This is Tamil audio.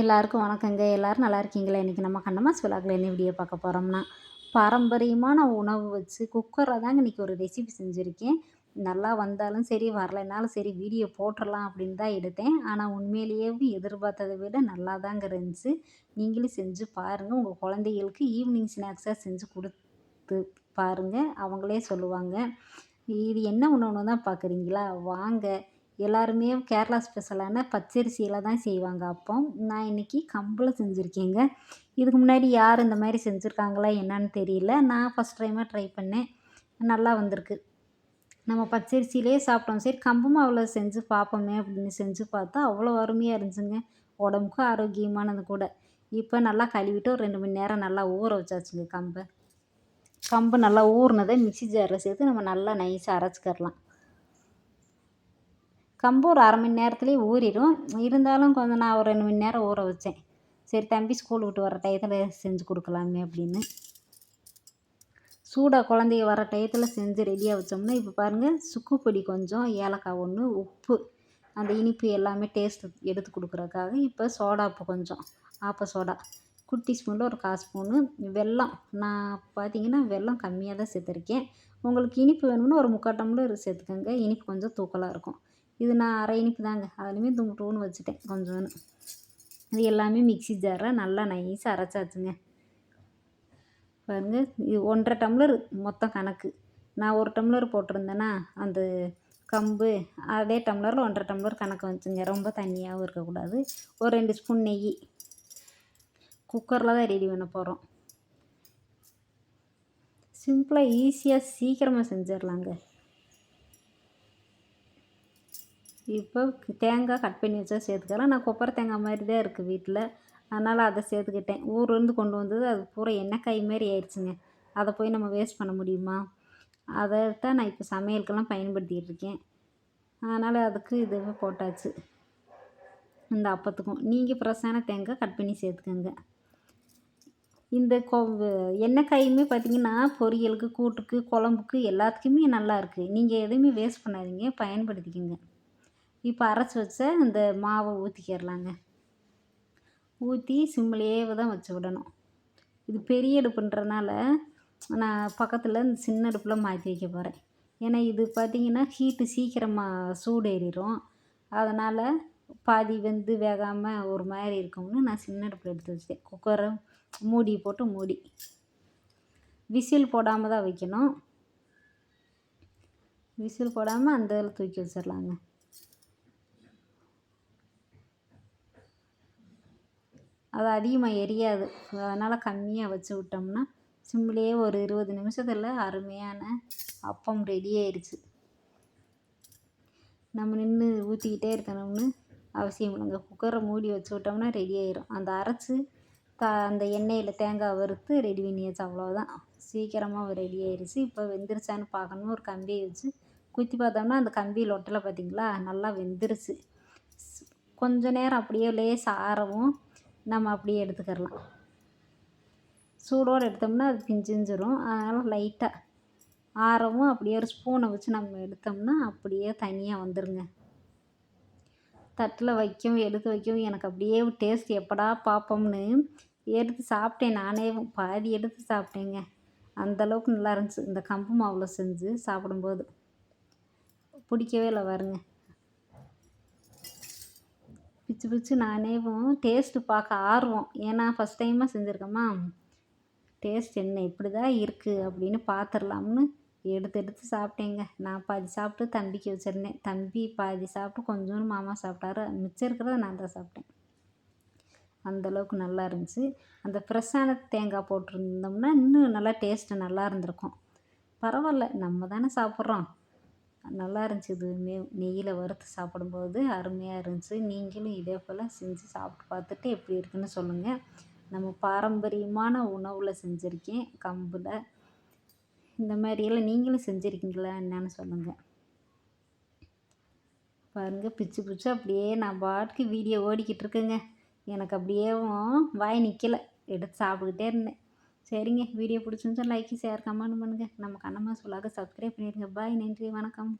எல்லாருக்கும் வணக்கங்க. எல்லோரும் நல்லா இருக்கீங்களா? இன்றைக்கி நம்ம கண்ணமாஸ் விழாக்கில் என்ன வீடியோ பார்க்க போகிறோம்னா பாரம்பரியமான உணவு வச்சு குக்கரில் தாங்க இன்றைக்கி ஒரு ரெசிபி செஞ்சுருக்கேன். நல்லா வந்தாலும் சரி வரலைனாலும் சரி வீடியோ போட்டுடலாம் அப்படின்னு தான் எடுத்தேன். ஆனால் உண்மையிலேயே எதிர்பார்த்ததை விட நல்லா தாங்க இருந்துச்சு. நீங்களும் செஞ்சு பாருங்கள் உங்கள் குழந்தைகளுக்கு ஈவினிங் ஸ்நாக்ஸாக செஞ்சு கொடுத்து பாருங்கள் அவங்களே சொல்லுவாங்க இது என்ன உணவுன்னு தான் பார்க்குறீங்களா? வாங்க. எல்லாருமே கேரளா ஸ்பெஷலான பச்சரிசியில் தான் செய்வாங்க. அப்பம் நான் இன்றைக்கி கம்பில் செஞ்சுருக்கேங்க. இதுக்கு முன்னாடி யார் இந்த மாதிரி செஞ்சுருக்காங்களா என்னன்னு தெரியல. நான் ஃபஸ்ட் டைமாக ட்ரை பண்ணேன். நல்லா வந்திருக்கு. நம்ம பச்சரிசியிலே சாப்பிட்டோம். சரி கம்பு மாவில் செஞ்சு பார்ப்போமே அப்படின்னு செஞ்சு பார்த்தா அவ்வளோ அருமையாக இருந்துச்சுங்க. உடம்புக்கும் ஆரோக்கியமானது கூட. இப்போ நல்லா கழுவிட்டு ஒரு ரெண்டு மணி நேரம் நல்லா ஊற வச்சாச்சுங்க கம்பை. கம்பு நல்லா ஊறினதை மிக்சி ஜாரில் சேர்த்து நம்ம நல்லா நைஸாக அரைச்சிக்கிறலாம். கம்பு ஒரு அரை மணி நேரத்துலேயே ஊறிடும். இருந்தாலும் கொஞ்சம் நான் ஒரு ரெண்டு மணி நேரம் ஊற வச்சேன். சரி தம்பி ஸ்கூல் விட்டு வர டயத்தில் செஞ்சு கொடுக்கலாமே அப்படின்னு. சூடாக குழந்தைய வர டயத்தில் செஞ்சு ரெடியாக வச்சோம்னா இப்போ பாருங்கள் சுக்கு பொடி கொஞ்சம் ஏலக்காய் ஒன்று உப்பு அந்த இனிப்பு எல்லாமே டேஸ்ட் எடுத்து கொடுக்குறதுக்காக இப்போ சோடா உப்பு கொஞ்சம் ஆப்ப சோடா. குட்டி ஸ்பூனில் ஒரு கால் ஸ்பூனு வெல்லம். நான் பார்த்தீங்கன்னா வெல்லம் கம்மியாக தான் சேர்த்துருக்கேன். உங்களுக்கு இனிப்பு வேணும்னா ஒரு முக்கால் டம்ளர் சேர்த்துக்கோங்க. இனிப்பு கொஞ்சம் தூக்கலாக இருக்கும். இது நான் அரை இனிப்பு தாங்க. அதுலேயுமே தும்புட்டுன்னு வச்சுட்டேன் கொஞ்சோன்னு. இது எல்லாமே மிக்சி ஜாரில் நல்லா நைஸாக அரைச்சாச்சுங்க. பாருங்கள் இது ஒன்றரை டம்ளர் மொத்தம் கணக்கு. நான் ஒரு டம்ளர் போட்டிருந்தேன்னா அந்த கம்பு அதே டம்ளரில் ஒன்றரை டம்ளர் கணக்கு வந்துச்சுங்க. ரொம்ப தண்ணியாகவும் இருக்கக்கூடாது. ஒரு ரெண்டு ஸ்பூன் நெய். குக்கரில் தான் ரெடி பண்ண போகிறோம் சிம்பிளாக ஈஸியாக சீக்கிரமாக செஞ்சிடலாங்க இப்போ தேங்காய் கட் பண்ணி வச்சா சேர்த்துக்கலாம். நான் கொப்பரை தேங்காய் மாதிரி தான் இருக்குது வீட்டில் அதனால் அதை சேர்த்துக்கிட்டேன். ஊர்லேருந்து கொண்டு வந்தது அது பூரா எண்ணெய்க்காய் மாரி ஆயிடுச்சுங்க. அதை போய் நம்ம வேஸ்ட் பண்ண முடியுமா? அதை தான் நான் இப்போ சமையலுக்கெல்லாம் பயன்படுத்திகிட்டு இருக்கேன். அதனால் அதுக்கு இதுவே போட்டாச்சு. இந்த அப்பத்துக்கும். நீங்கள் ஃப்ரெஷ்ஷான தேங்காய் கட் பண்ணி சேர்த்துக்கோங்க. இந்த கொ எண்ணெய்க்காயுமே பார்த்திங்கன்னா பொரியலுக்கு கூட்டுக்கு குழம்புக்கு எல்லாத்துக்குமே நல்லா இருக்குது நீங்கள் எதுவுமே வேஸ்ட் பண்ணாதீங்க. பயன்படுத்திக்கோங்க. இப்போ அரைச்சி வச்ச இந்த மாவை ஊற்றிக்கிடலாங்க ஊற்றி சிம்மிலேயே தான் வச்சு விடணும். இது பெரிய அடுப்புன்றனால நான் பக்கத்தில் இந்த சின்ன அடுப்பில் மாற்றி வைக்க போகிறேன் ஏன்னா இது பார்த்திங்கன்னா ஹீட்டு சீக்கிரமாக சூடு ஏறிடும் அதனால் பாதி வெந்து வேகாமல் ஒரு மாதிரி இருக்கும்னு நான் சின்ன அடுப்பில் எடுத்து வச்சேன் குக்கரை மூடி போட்டு மூடி. விசில் போடாமல் தான் வைக்கணும். விசில் போடாமல் அந்த இதில் தூக்கி வச்சிடலாங்க அது அதிகமாக எரியாது. அதனால் கம்மியாக வச்சு விட்டோம்னா சிம்லேயே ஒரு இருபது நிமிஷத்தில் அருமையான அப்பம் ரெடி ஆயிடுச்சு நம்ம நின்று ஊற்றிக்கிட்டே இருக்கணும்னு அவசியம் இல்லைங்க. குக்கரை மூடி வச்சு விட்டோம்னா ரெடி ஆயிரும். அந்த அரைச்சி த அந்த எண்ணெயில் தேங்காய் வறுத்து ரெடி பண்ணியாச்சு. அவ்வளோதான் சீக்கிரமாக ரெடி ஆயிடுச்சு இப்போ வெந்துருச்சான்னு பார்க்கணும் ஒரு கம்பியை வச்சு குத்தி பார்த்தோம்னா அந்த கம்பியில் ஒட்டலை பார்த்தீங்களா? நல்லா வெந்துருச்சு. கொஞ்ச நேரம் அப்படியே லேஸ் ஆறவும் நம்ம அப்படியே எடுத்துக்கிடலாம் சூடோடு எடுத்தோம்னா அது பிஞ்சிஞ்சிரும். அதனால் லைட்டாக ஆரமும் அப்படியே ஒரு ஸ்பூனை வச்சு நம்ம எடுத்தோம்னா அப்படியே தனியாக வந்துடுங்க தட்டில் வைக்கவும் எடுத்து வைக்கவும் எனக்கு அப்படியே டேஸ்ட் எப்படா பார்ப்போம்னு எடுத்து சாப்பிட்டேன். நானே பாதி எடுத்து சாப்பிட்டேங்க. அந்தளவுக்கு நல்லா இருந்துச்சு. இந்த கம்பு மாவில் செஞ்சு சாப்பிடும்போது. பிடிக்கவே இல்லை பாருங்க. பிச்சு பிச்சு நானேவும் டேஸ்ட்டு பார்க்க ஆர்வம். ஏன்னா ஃபஸ்ட் டைமாக செஞ்சுருக்கோமா? டேஸ்ட் என்ன இப்படி தான் இருக்குது அப்படின்னு பார்த்துர்லாம்னு எடுத்து எடுத்து சாப்பிட்டேங்க. நான் பாதி சாப்பிட்டு தம்பிக்கு வச்சுருந்தேன். தம்பி பாதி சாப்பிட்டு கொஞ்சோண்டு மாமா சாப்பிட்டாரு. மிச்சம் இருக்கிறத நான் தான் சாப்பிட்டேன். அந்தளவுக்கு நல்லா இருந்துச்சு. அந்த ஃப்ரெஷ்ஷான தேங்காய் போட்டிருந்தோம்னா இன்னும் நல்லா டேஸ்ட்டு நல்லா இருந்திருக்கும். பரவாயில்ல நம்ம தானே சாப்பிட்றோம். நல்லா இருந்துச்சு இது நெய்யில் வறுத்து சாப்பிடும்போது அருமையாக இருந்துச்சு. நீங்களும் இதே போல் செஞ்சு சாப்பிட்டு பார்த்துட்டு எப்படி இருக்குன்னு சொல்லுங்கள் நம்ம பாரம்பரியமான உணவில் செஞ்சுருக்கேன். கம்பில். இந்த மாதிரியெல்லாம் நீங்களும் செஞ்சுருக்கீங்களா என்னன்னு சொல்லுங்கள் பாருங்கள் பிச்சு பிச்சு அப்படியே நான் பாட்டுக்கு வீடியோ ஓடிக்கிட்டு இருக்கேங்க. எனக்கு அப்படியேவும் வாய் நிற்கலை எடுத்து சாப்பிட்டுக்கிட்டே இருந்தேன். சரிங்க. வீடியோ பிடிச்சிருந்தா லைக் ஷேர் கமெண்ட் பண்ணுங்கள் நம்ம கண்ணம்மா சொல்லாக சப்ஸ்கிரைப் பண்ணிடுங்க பாய் நன்றி. வணக்கம்.